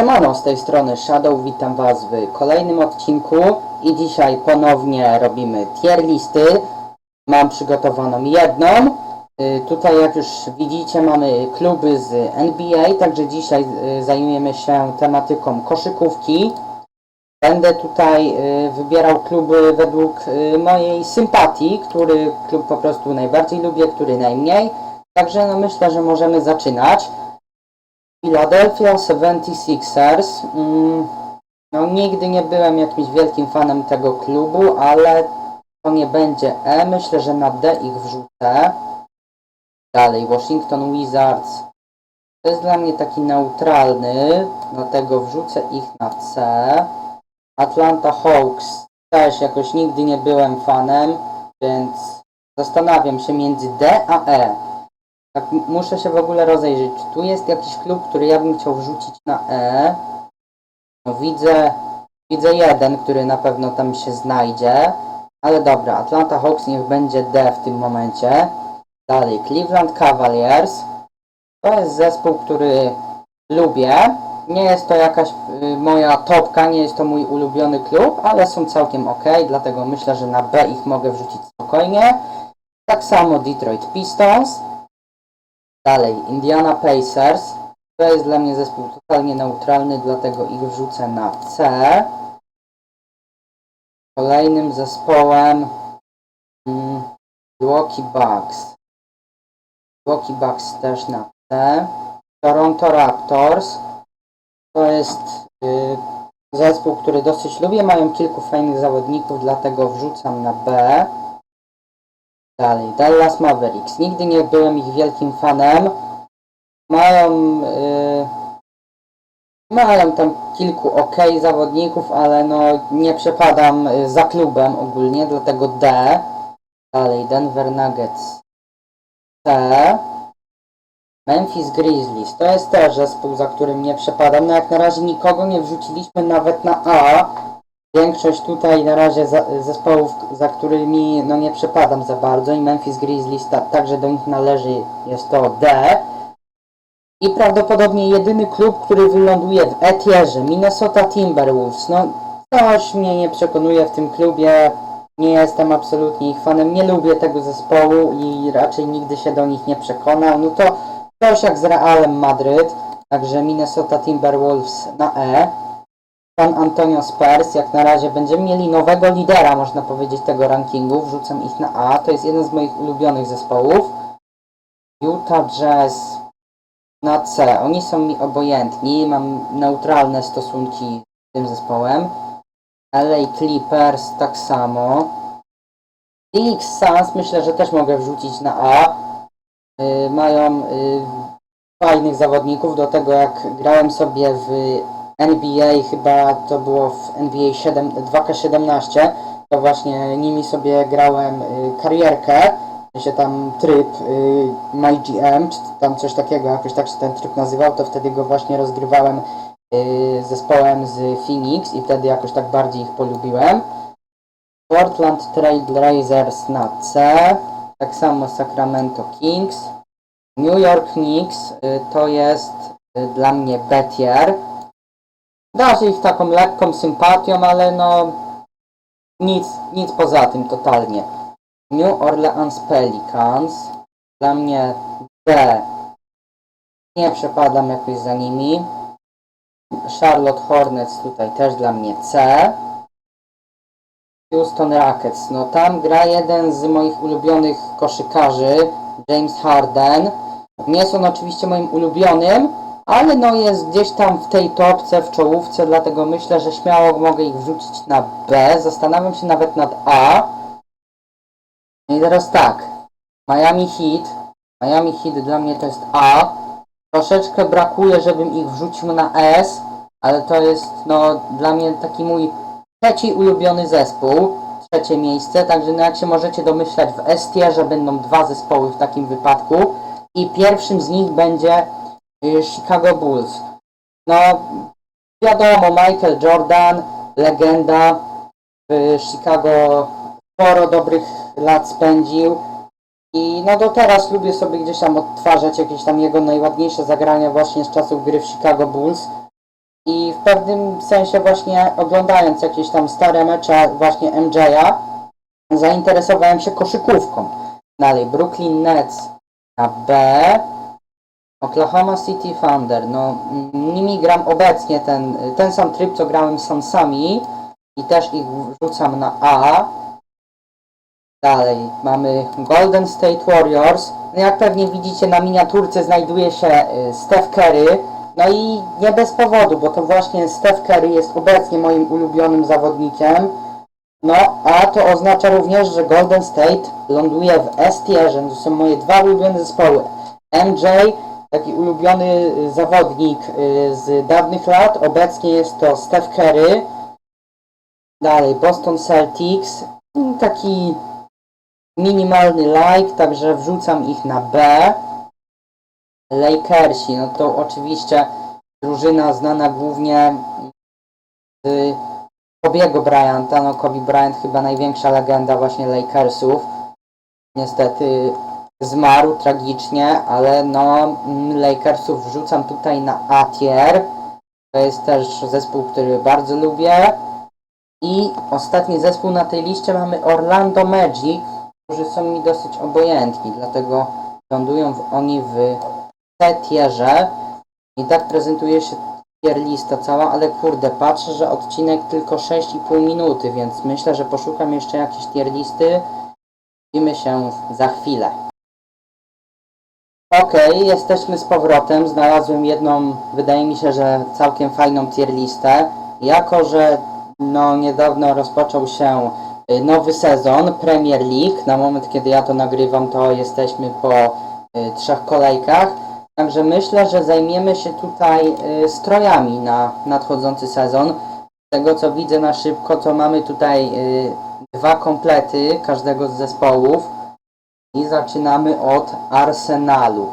Siemano, z tej strony Shadow, witam was w kolejnym odcinku i dzisiaj ponownie robimy tier listy. Mam przygotowaną jedną. Y, Tutaj jak już widzicie mamy kluby z NBA, także dzisiaj y, zajmiemy się tematyką koszykówki. Będę tutaj y, wybierał kluby według mojej sympatii, który klub po prostu najbardziej lubię, który najmniej. Także no myślę, że możemy zaczynać. Philadelphia 76ers. Mm, no nigdy nie byłem jakimś wielkim fanem tego klubu, ale to nie będzie E. Myślę, że na D ich wrzucę. Dalej, Washington Wizards. To jest dla mnie taki neutralny, dlatego wrzucę ich na C. Atlanta Hawks. Też jakoś nigdy nie byłem fanem, więc zastanawiam się między D a E. Tak, muszę się w ogóle rozejrzeć. Czy tu jest jakiś klub, który ja bym chciał wrzucić na E? No widzę, widzę jeden, który na pewno tam się znajdzie. Ale dobra, Atlanta Hawks niech będzie D w tym momencie. Dalej, Cleveland Cavaliers. To jest zespół, który lubię. Nie jest to jakaś y, moja topka, nie jest to mój ulubiony klub, ale są całkiem ok, dlatego myślę, że na B ich mogę wrzucić spokojnie. Tak samo Detroit Pistons. Dalej, Indiana Pacers. To jest dla mnie zespół totalnie neutralny, dlatego ich wrzucę na C. Kolejnym zespołem mm, Milwaukee Bucks. Milwaukee Bucks też na C. Toronto Raptors. To jest y, zespół, który dosyć lubię. Mają kilku fajnych zawodników, dlatego wrzucam na B. Dalej, Dallas Mavericks. Nigdy nie byłem ich wielkim fanem. Mają, yy, mają tam kilku ok zawodników, ale no nie przepadam y, za klubem ogólnie, dlatego D. Dalej, Denver Nuggets. C. Memphis Grizzlies. To jest też zespół, za którym nie przepadam. No jak na razie nikogo nie wrzuciliśmy nawet na A. Większość tutaj na razie zespołów, za którymi no nie przepadam za bardzo i Memphis Grizzlies ta, także do nich należy, jest to D. I prawdopodobnie jedyny klub, który wyląduje w E-tierze, Minnesota Timberwolves. No coś mnie nie przekonuje w tym klubie. Nie jestem absolutnie ich fanem, nie lubię tego zespołu i raczej nigdy się do nich nie przekonam. No to coś jak z Realem Madryt, także Minnesota Timberwolves na E. San Antonio Spurs, jak na razie będziemy mieli nowego lidera, można powiedzieć, tego rankingu. Wrzucam ich na A. To jest jeden z moich ulubionych zespołów. Utah Jazz na C. Oni są mi obojętni. Mam neutralne stosunki z tym zespołem. LA Clippers tak samo. Phoenix Suns myślę, że też mogę wrzucić na A. Y, mają y, fajnych zawodników. Do tego jak grałem sobie w NBA, chyba to było w NBA 7, 2K17, to właśnie nimi sobie grałem y, karierkę, się tam tryb y, MyGM, czy tam coś takiego, jakoś tak się ten tryb nazywał, to wtedy go właśnie rozgrywałem y, zespołem z Phoenix i wtedy jakoś tak bardziej ich polubiłem. Portland Trail Blazers na C, tak samo Sacramento Kings. New York Knicks to jest dla mnie B tier. Darzę ich taką lekką sympatią, ale no nic, nic poza tym totalnie. New Orleans Pelicans dla mnie D. Nie przepadam jakoś za nimi. Charlotte Hornets tutaj też dla mnie C. Houston Rockets, no tam gra jeden z moich ulubionych koszykarzy, James Harden. Nie jest on oczywiście moim ulubionym, ale no jest gdzieś tam w tej topce, w czołówce, dlatego myślę, że śmiało mogę ich wrzucić na B. Zastanawiam się nawet nad A. I teraz tak. Miami Heat. Miami Heat dla mnie to jest A. Troszeczkę brakuje, żebym ich wrzucił na S, ale to jest no dla mnie taki mój trzeci ulubiony zespół. Trzecie miejsce, także no jak się możecie domyślać w S tierze będą dwa zespoły w takim wypadku i pierwszym z nich będzie Chicago Bulls. No, wiadomo, Michael Jordan, legenda w Chicago sporo dobrych lat spędził i no do teraz lubię sobie gdzieś tam odtwarzać jakieś tam jego najładniejsze zagrania właśnie z czasów gry w Chicago Bulls. I w pewnym sensie właśnie oglądając jakieś tam stare mecze właśnie MJ'a, zainteresowałem się koszykówką. Dalej, Brooklyn Nets na B, Oklahoma City Thunder. No, nimi gram obecnie ten, ten sam tryb, co grałem z Sunsami i też ich wrzucam na A. Dalej, mamy Golden State Warriors. No jak pewnie widzicie na miniaturce znajduje się y, Steph Curry. No i nie bez powodu, bo to właśnie Steph Curry jest obecnie moim ulubionym zawodnikiem. No, a to oznacza również, że Golden State ląduje w S tierze. To są moje dwa ulubione zespoły. MJ, taki ulubiony y, zawodnik y, z dawnych lat. Obecnie jest to Steph Curry. Dalej, Boston Celtics. Taki minimalny like, także wrzucam ich na B. Lakersi, no to oczywiście drużyna znana głównie z Kobiego Bryanta, no Kobe Bryant chyba największa legenda właśnie Lakersów. Niestety zmarł tragicznie, ale no mm, Lakersów wrzucam tutaj na A tier. To jest też zespół, który bardzo lubię. I ostatni zespół na tej liście mamy Orlando Magic, którzy są mi dosyć obojętni, dlatego lądują w, oni w C tierze. I tak prezentuje się tier lista cała, ale kurde, patrzę, że odcinek tylko 6,5 minuty, więc myślę, że poszukam jeszcze jakiejś tier listy. Widzimy się za chwilę. Okej, jesteśmy z powrotem. Znalazłem jedną, wydaje mi się, że całkiem fajną tier listę. Jako, że no niedawno rozpoczął się y, nowy sezon Premier League. Na moment, kiedy ja to nagrywam, to jesteśmy po y, trzech kolejkach. Także myślę, że zajmiemy się tutaj y, strojami na nadchodzący sezon. Z tego co widzę na szybko, to mamy tutaj y, dwa komplety każdego z zespołów. I zaczynamy od Arsenalu.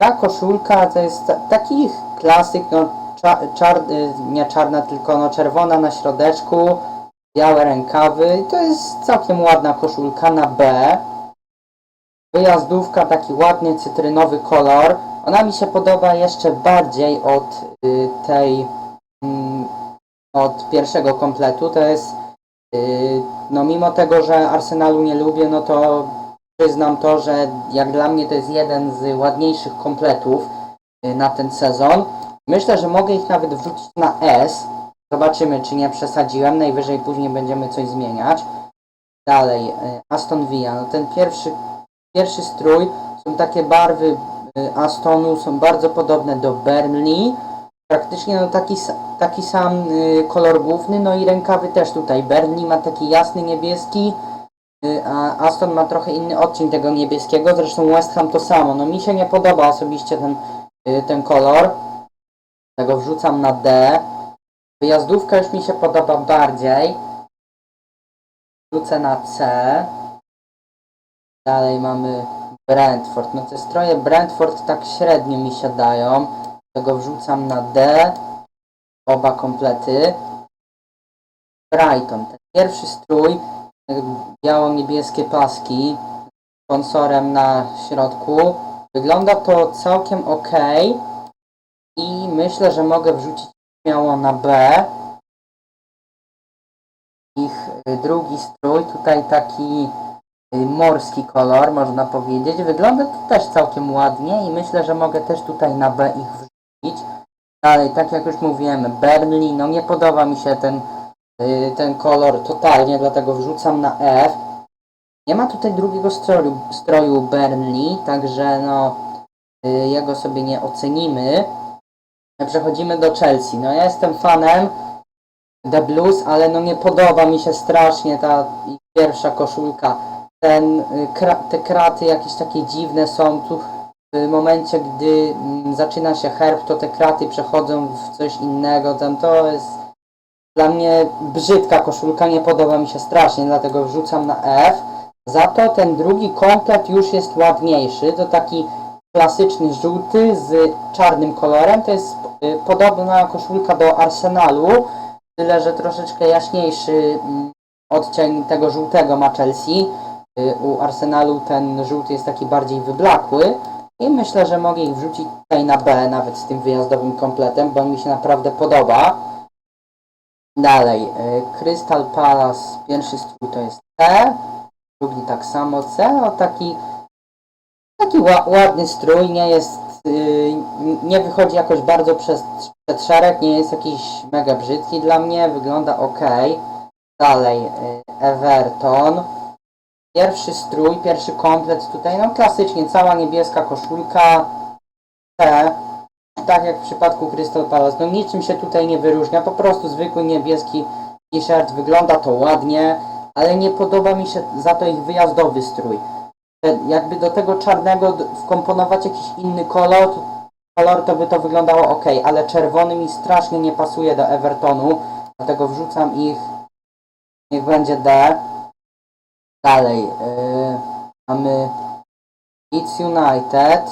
Ta koszulka to jest ta, taki klasyk, no cza, czar, y, nie czarna, tylko no czerwona na środeczku, białe rękawy. To jest całkiem ładna koszulka na B. Wyjazdówka, taki ładnie cytrynowy kolor. Ona mi się podoba jeszcze bardziej od y, tej, mm, od pierwszego kompletu. To jest, y, no mimo tego, że Arsenalu nie lubię, no to przyznam to, że jak dla mnie to jest jeden z ładniejszych kompletów y, na ten sezon. Myślę, że mogę ich nawet wrzucić na S. Zobaczymy, czy nie przesadziłem. Najwyżej później będziemy coś zmieniać. Dalej, y, Aston Villa. No ten pierwszy Pierwszy strój są takie barwy y, Astonu, są bardzo podobne do Burnley. Praktycznie no taki, taki sam y, kolor główny, no i rękawy też tutaj. Burnley ma taki jasny niebieski, y, a Aston ma trochę inny odcień tego niebieskiego. Zresztą West Ham to samo. No mi się nie podoba osobiście ten, y, ten kolor. Tego wrzucam na D. Wyjazdówka już mi się podoba bardziej. Wrzucę na C. Dalej mamy Brentford. No te stroje Brentford tak średnio mi się dają. Tego wrzucam na D. Oba komplety. Brighton. Ten pierwszy strój. Biało-niebieskie paski. Sponsorem na środku. Wygląda to całkiem ok. I myślę, że mogę wrzucić śmiało na B. Ich y, drugi strój. Tutaj taki y, morski kolor, można powiedzieć. Wygląda to też całkiem ładnie i myślę, że mogę też tutaj na B ich wrzucić. Dalej, tak jak już mówiłem, Burnley, no nie podoba mi się ten, y, ten kolor totalnie, dlatego wrzucam na F. Nie ma tutaj drugiego stroju, stroju Burnley, także no y, jego sobie nie ocenimy. Przechodzimy do Chelsea. No ja jestem fanem The Blues, ale no nie podoba mi się strasznie ta pierwsza koszulka ten, y, kra, te kraty jakieś takie dziwne są tu momencie, gdy mm, zaczyna się herb, to te kraty przechodzą w coś innego, tam to jest dla mnie brzydka koszulka, nie podoba mi się strasznie, dlatego wrzucam na F. Za to ten drugi komplet już jest ładniejszy, to taki klasyczny żółty z czarnym kolorem, to jest y, podobna koszulka do Arsenalu, tyle że troszeczkę jaśniejszy mm, odcień tego żółtego ma Chelsea. Y, U Arsenalu ten żółty jest taki bardziej wyblakły. I myślę, że mogę ich wrzucić tutaj na B, nawet z tym wyjazdowym kompletem, bo on mi się naprawdę podoba. Dalej, y, Crystal Palace, pierwszy strój to jest C, drugi tak samo C, o taki, taki ła, ładny strój, nie jest, y, nie wychodzi jakoś bardzo przez, przed szereg, nie jest jakiś mega brzydki dla mnie, wygląda ok. Dalej, y, Everton, pierwszy strój, pierwszy komplet tutaj, no klasycznie, cała niebieska koszulka, C, tak jak w przypadku Crystal Palace, no niczym się tutaj nie wyróżnia, po prostu zwykły niebieski t-shirt, wygląda to ładnie, ale nie podoba mi się za to ich wyjazdowy strój. E, Jakby do tego czarnego wkomponować jakiś inny kolor, kolor, to by to wyglądało ok, ale czerwony mi strasznie nie pasuje do Evertonu, dlatego wrzucam ich, niech będzie D. Dalej, yy, mamy Leeds United,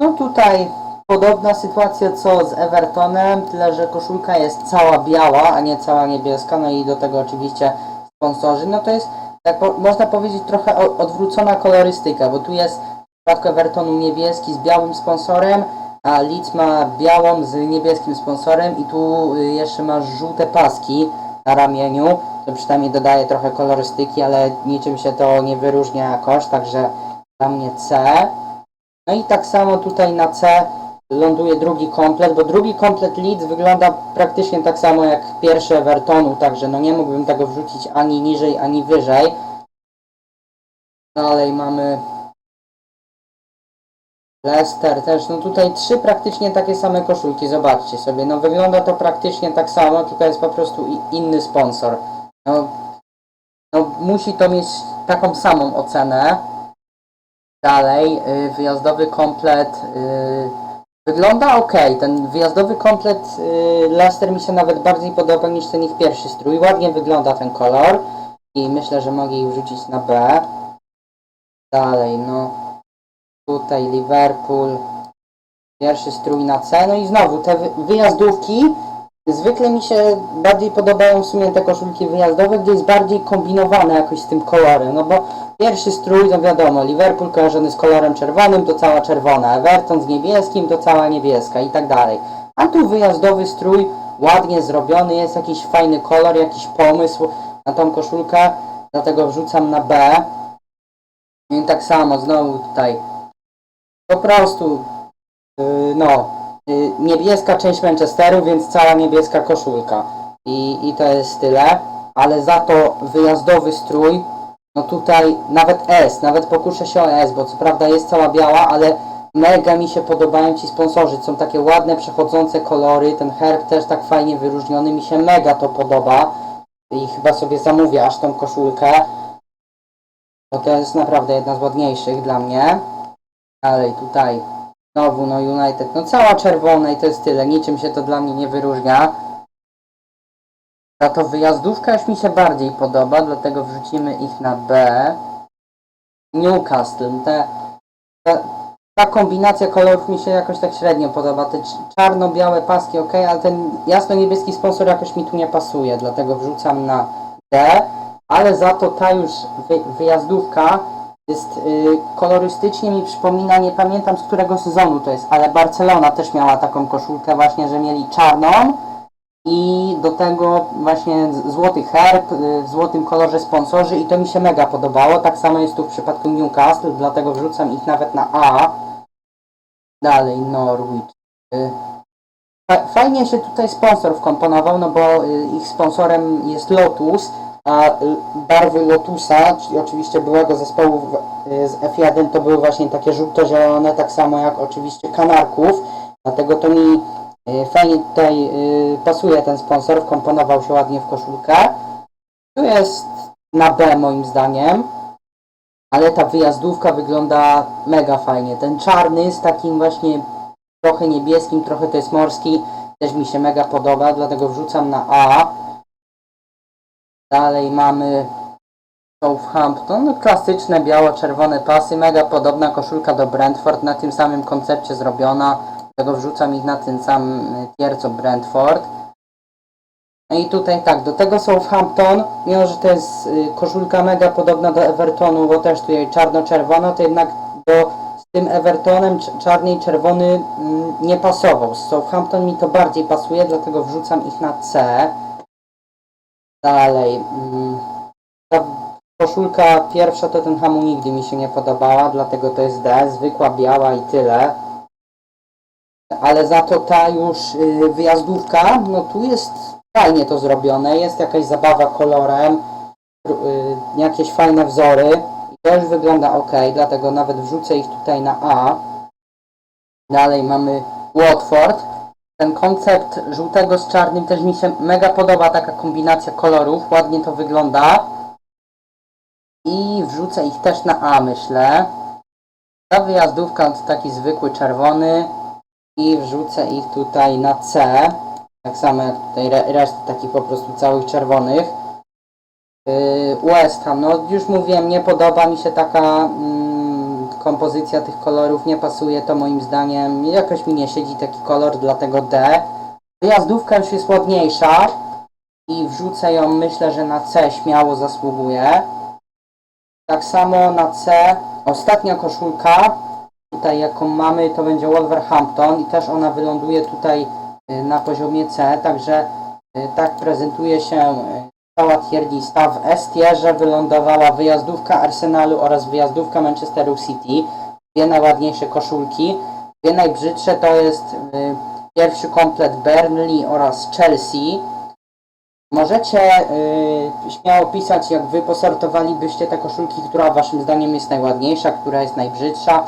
no tutaj podobna sytuacja co z Evertonem, tyle że koszulka jest cała biała, a nie cała niebieska, no i do tego oczywiście sponsorzy, no to jest, tak po, można powiedzieć, trochę o, odwrócona kolorystyka, bo tu jest w przypadku Evertonu niebieski z białym sponsorem, a Leeds ma białą z niebieskim sponsorem i tu y, jeszcze masz żółte paski na ramieniu, to przynajmniej dodaje trochę kolorystyki, ale niczym się to nie wyróżnia jakoś, także dla mnie C. No i tak samo tutaj na C ląduje drugi komplet, bo drugi komplet Leeds wygląda praktycznie tak samo jak pierwszy Evertonu, także no nie mógłbym tego wrzucić ani niżej, ani wyżej. Dalej mamy Leicester też, no tutaj trzy praktycznie takie same koszulki, zobaczcie sobie, no wygląda to praktycznie tak samo, tylko jest po prostu inny sponsor. No, no musi to mieć taką samą ocenę. Dalej, y, wyjazdowy komplet y, wygląda ok. Ten wyjazdowy komplet y, Leicester mi się nawet bardziej podoba niż ten ich pierwszy strój. Ładnie wygląda ten kolor i myślę, że mogę ich wrzucić na B. Dalej, no tutaj Liverpool, pierwszy strój na C. No i znowu te wy- wyjazdówki Zwykle mi się bardziej podobają w sumie te koszulki wyjazdowe, gdzie jest bardziej kombinowane jakoś z tym kolorem, no bo pierwszy strój, no wiadomo, Liverpool kojarzony z kolorem czerwonym, to cała czerwona, Everton z niebieskim, to cała niebieska i tak dalej. A tu wyjazdowy strój, ładnie zrobiony, jest jakiś fajny kolor, jakiś pomysł na tą koszulkę, dlatego wrzucam na B. I tak samo, znowu tutaj, po prostu, yy, no, y, niebieska część Manchesteru, więc cała niebieska koszulka. I, I to jest tyle. Ale za to wyjazdowy strój, no tutaj nawet S, nawet pokuszę się o S, bo co prawda jest cała biała, ale mega mi się podobają ci sponsorzy. Są takie ładne, przechodzące kolory. Ten herb też tak fajnie wyróżniony. Mi się mega to podoba. I chyba sobie zamówię aż tą koszulkę. Bo to jest naprawdę jedna z ładniejszych dla mnie. Dalej tutaj Znowu, no United, no cała czerwona i to jest tyle, niczym się to dla mnie nie wyróżnia. Za to wyjazdówka już mi się bardziej podoba, dlatego wrzucimy ich na B. Newcastle, te, ta, ta kombinacja kolorów mi się jakoś tak średnio podoba. Te cz- czarno-białe paski ok, ale ten jasno-niebieski sponsor jakoś mi tu nie pasuje, dlatego wrzucam na D. Ale za to ta już wy, wyjazdówka jest y, kolorystycznie mi przypomina, nie pamiętam z którego sezonu to jest, ale Barcelona też miała taką koszulkę właśnie, że mieli czarną i do tego właśnie złoty herb, y, w złotym kolorze sponsorzy i to mi się mega podobało. Tak samo jest tu w przypadku Newcastle, dlatego wrzucam ich nawet na A. Dalej Norwich. Y, fa- Fajnie się tutaj sponsor wkomponował, no bo y, ich sponsorem jest Lotus, a y, barwy Lotusa, czyli oczywiście byłego zespołu y, z F1 to były właśnie takie żółto-zielone, tak samo jak oczywiście Kanarków, dlatego to mi y, fajnie tutaj pasuje ten sponsor, wkomponował się ładnie w koszulkę. Tu jest na B moim zdaniem, ale ta wyjazdówka wygląda mega fajnie. Ten czarny z takim właśnie trochę niebieskim, trochę to jest morski, też mi się mega podoba, dlatego wrzucam na A. Dalej mamy Southampton, klasyczne biało-czerwone pasy, mega podobna koszulka do Brentford, na tym samym koncepcie zrobiona, dlatego wrzucam ich na ten sam y, tier co Brentford. No i tutaj tak, do tego Southampton, mimo że to jest y, koszulka mega podobna do Evertonu, bo też tutaj czarno-czerwona, to jednak do tym Evertonem cz- czarny i czerwony mm, nie pasował. Z Southampton mi to bardziej pasuje, dlatego wrzucam ich na C. Dalej. mm, Ta koszulka pierwsza Tottenhamu nigdy mi się nie podobała, dlatego to jest D. Zwykła biała i tyle. Ale za to ta już y, wyjazdówka, no tu jest fajnie to zrobione, jest jakaś zabawa kolorem, y, jakieś fajne wzory i to już wygląda ok, dlatego nawet wrzucę ich tutaj na A. Dalej mamy Watford. Ten koncept żółtego z czarnym też mi się mega podoba, taka kombinacja kolorów, ładnie to wygląda. I wrzucę ich też na A, myślę. Ta wyjazdówka to taki zwykły czerwony i wrzucę ich tutaj na C. Tak samo jak tutaj re resztę takich po prostu całych czerwonych. Yy, West Ham, no już mówiłem, nie podoba mi się taka mm, kompozycja tych kolorów, nie pasuje to moim zdaniem, jakoś mi nie siedzi taki kolor, dlatego D. Wyjazdówka już jest ładniejsza i wrzucę ją, myślę, że na C śmiało zasługuje. Tak samo na C, ostatnia koszulka, tutaj jaką mamy, to będzie Wolverhampton i też ona wyląduje tutaj y, na poziomie C, także y, tak prezentuje się lista. W S tierze wylądowała wyjazdówka Arsenalu oraz wyjazdówka Manchesteru City. Dwie najładniejsze koszulki. Dwie najbrzydsze to jest y, pierwszy komplet Burnley oraz Chelsea. Możecie y, śmiało pisać, jak wy posortowalibyście te koszulki, która waszym zdaniem jest najładniejsza, która jest najbrzydsza.